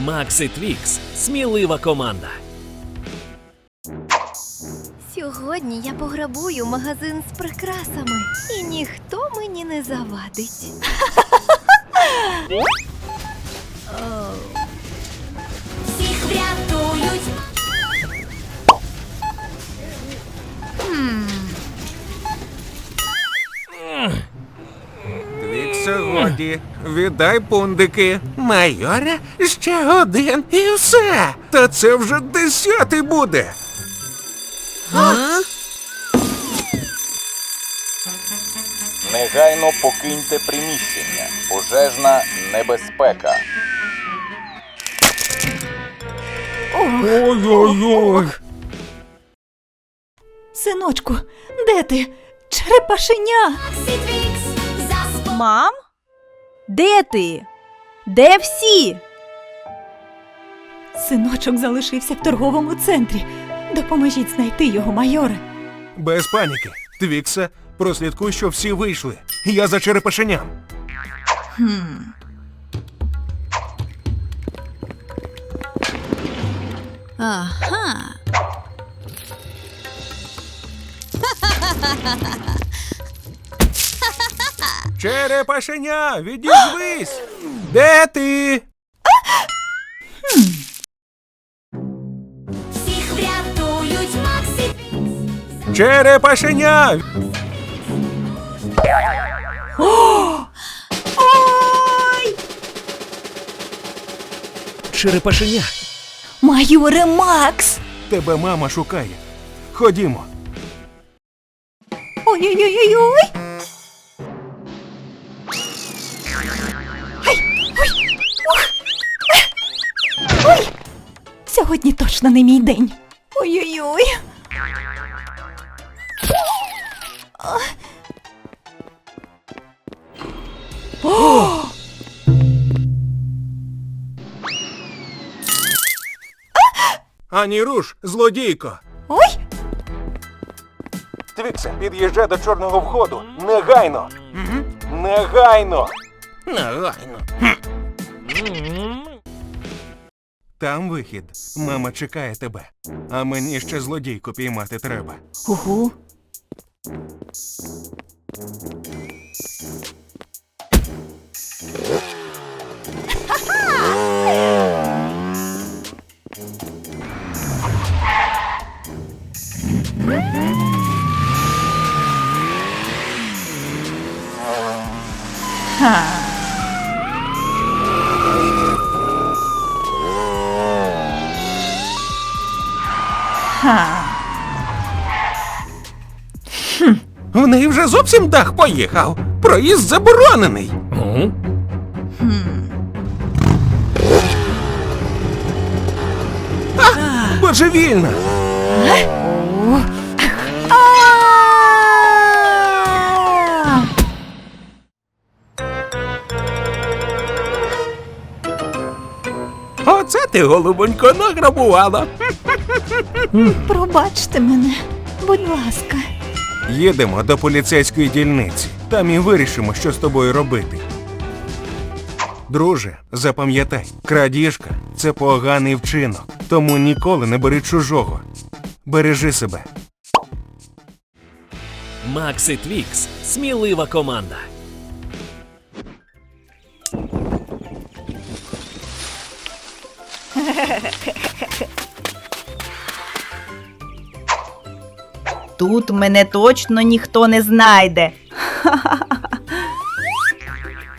Макси Твікс смілива команда. Сьогодні я пограбую магазин з прикрасами, і ніхто мені не завадить. годі, віддай пундики. Майоре, ще один і все. Та це вже десятий буде. Негайно покиньте приміщення. Пожежна небезпека. Ой-ой-ой. Синочку, де ти? Черепашеня! Мам? Де ти? Де всі? Синочок залишився в торговому центрі. Допоможіть знайти його, майоре. Без паніки. Твіксе, прослідкуй, що всі вийшли. Я за черепашеням. Ага. Черепашеня, відізвись! Де ти? Всіх врятують Максі. Черепашеня! Черепашеня. Майоре Макс! Тебе мама шукає. Ходімо. Ой-ой-ой-ой! Ай! Ой! Ух! Ой! Сьогодні точно не мій день. Ой-ой-ой! О! Ані руш, злодійко. Ой! Твіксе, під'їжджай до чорного входу. Негайно. Негайно. Негайно. Там вихід. Мама чекає тебе. А мені ще злодійку піймати треба. Угу. В неї вже зовсім дах поїхав. Проїзд заборонений. М? Божевільна. Оце ти, голубонько, награбувала. Пробачте мене, будь ласка. Їдемо до поліцейської дільниці. Там і вирішимо, що з тобою робити. Друже, запам'ятай, крадіжка це поганий вчинок, тому ніколи не бери чужого. Бережи себе. Макси Твікс смілива команда. Тут мене точно ніхто не знайде.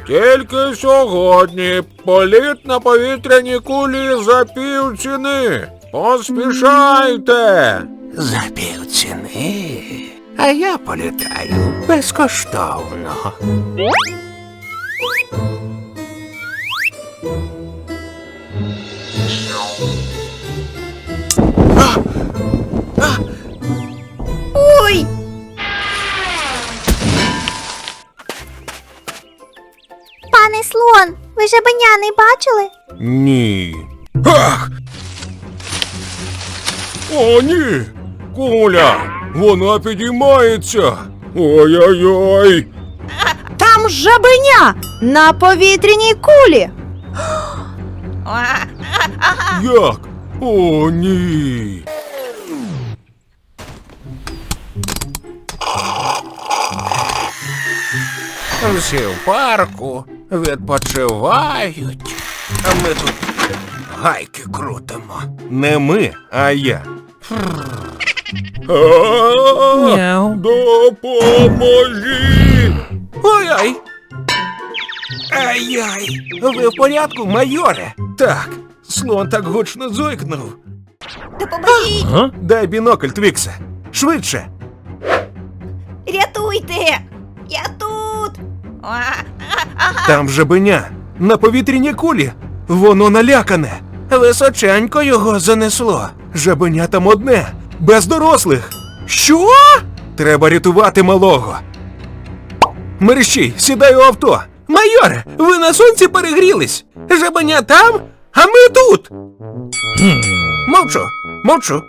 Тільки сьогодні політ на повітряні кулі за півціни. Поспішайте. За півціни. А я політаю безкоштовно. Ви жабеня не бачили? Ні. Ах! О, ні! Куля! Вона підіймається! Ой-ой-ой! Там жабеня на повітряній кулі. Як? О, ні. Всі в парку відпочивають. А ми тут гайки крутимо. Не ми, а я. Мяу. Допоможіть! Ой-ой! Ай-яй! Ви в порядку, майоре? Так, слон так гучно зойкнув. Допоможіть! А? Дай бінокль, Твіксе. Швидше. Рятуйте! Я тут! Там жебеня. На повітряній кулі. Воно налякане. Височенько його занесло. Жебеня там одне, без дорослих. Що? Треба рятувати малого. Мерщій, сідай у авто. Майоре, ви на сонці перегрілись. Жебеня там, а ми тут. Мовчу, мовчу.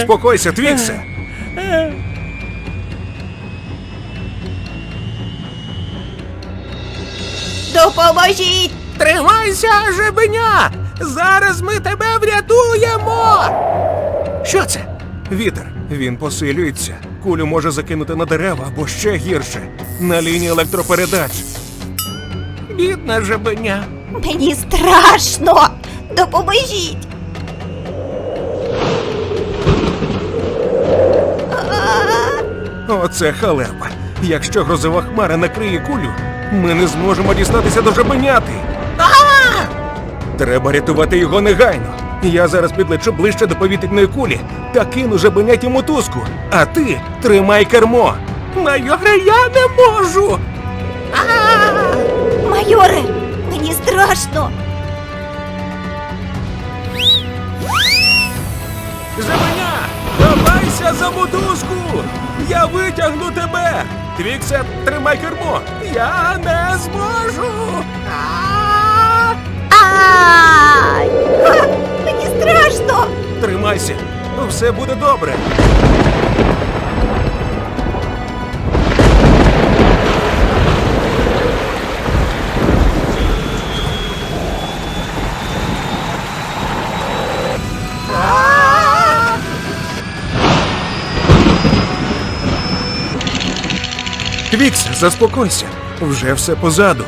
Заспокойся, Твіксе. Допоможіть! Тримайся, жебеня! Зараз ми тебе врятуємо. Що це? Вітер. Він посилюється. Кулю може закинути на дерева або ще гірше. На лінії електропередач. Бідна жебеня. Мені страшно! Допоможіть! Оце халепа. Якщо грозова хмара накриє кулю, ми не зможемо дістатися до жабеняти. Треба рятувати його негайно. Я зараз підлечу ближче до повітряної кулі та кину жабеняті мотузку. А ти тримай кермо. Майоре, я не можу. Майоре, мені страшно! Жабеня, давайся за мотузку! Я витягну тебе! Твіксе, тримай кермо! Я не зможу! Ай! Мені страшно! Тримайся, все буде добре. Твікс, заспокойся. Вже все позаду.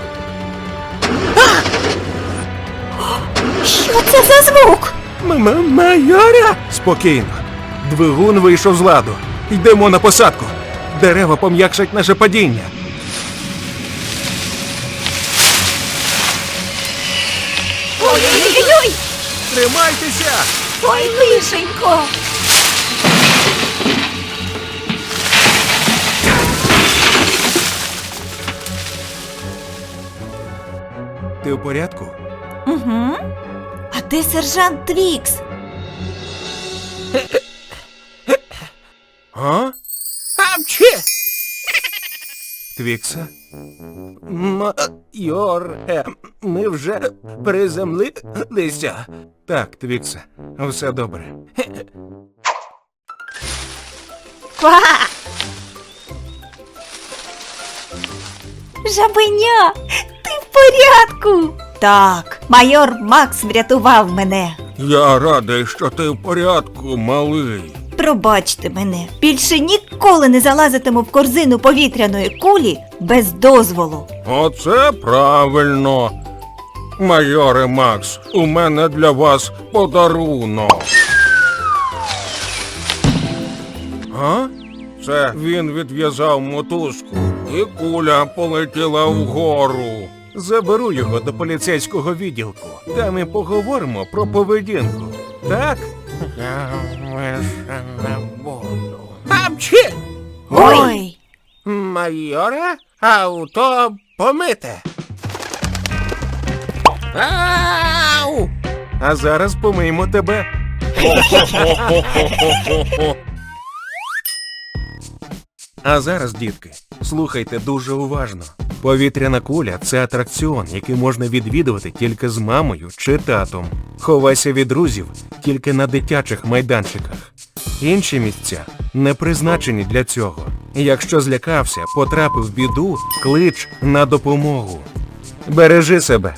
Що це за звук? М-м- Майора! Спокійно. Двигун вийшов з ладу. Йдемо на посадку. Дерева пом'якшать наше падіння. Ой-ой-ой! Тримайтеся! Ой, лишенько! Ти в порядку? Угу. А де сержант Твікс? А? Апчі! Твікса? Майоре, ми вже приземлилися. Так, Твікса, все добре. Жабеня, ти порядку? Так, майор Макс врятував мене. Я радий, що ти в порядку, малий. Пробачте мене. Більше ніколи не залазитиму в корзину повітряної кулі без дозволу. Оце правильно. Майоре Макс, у мене для вас подарунок. А? Це він відв'язав мотузку, і куля полетіла вгору. Заберу його до поліцейського відділку. Там і поговоримо про поведінку. Так? Я лише не буду. Апчі! Ой! Майоре, авто помите. Ау! А зараз помиємо тебе. А зараз, дітки, слухайте дуже уважно. Повітряна куля це атракціон, який можна відвідувати тільки з мамою чи татом. Ховайся від друзів тільки на дитячих майданчиках. Інші місця не призначені для цього. Якщо злякався, потрапив в біду, клич на допомогу. Бережи себе,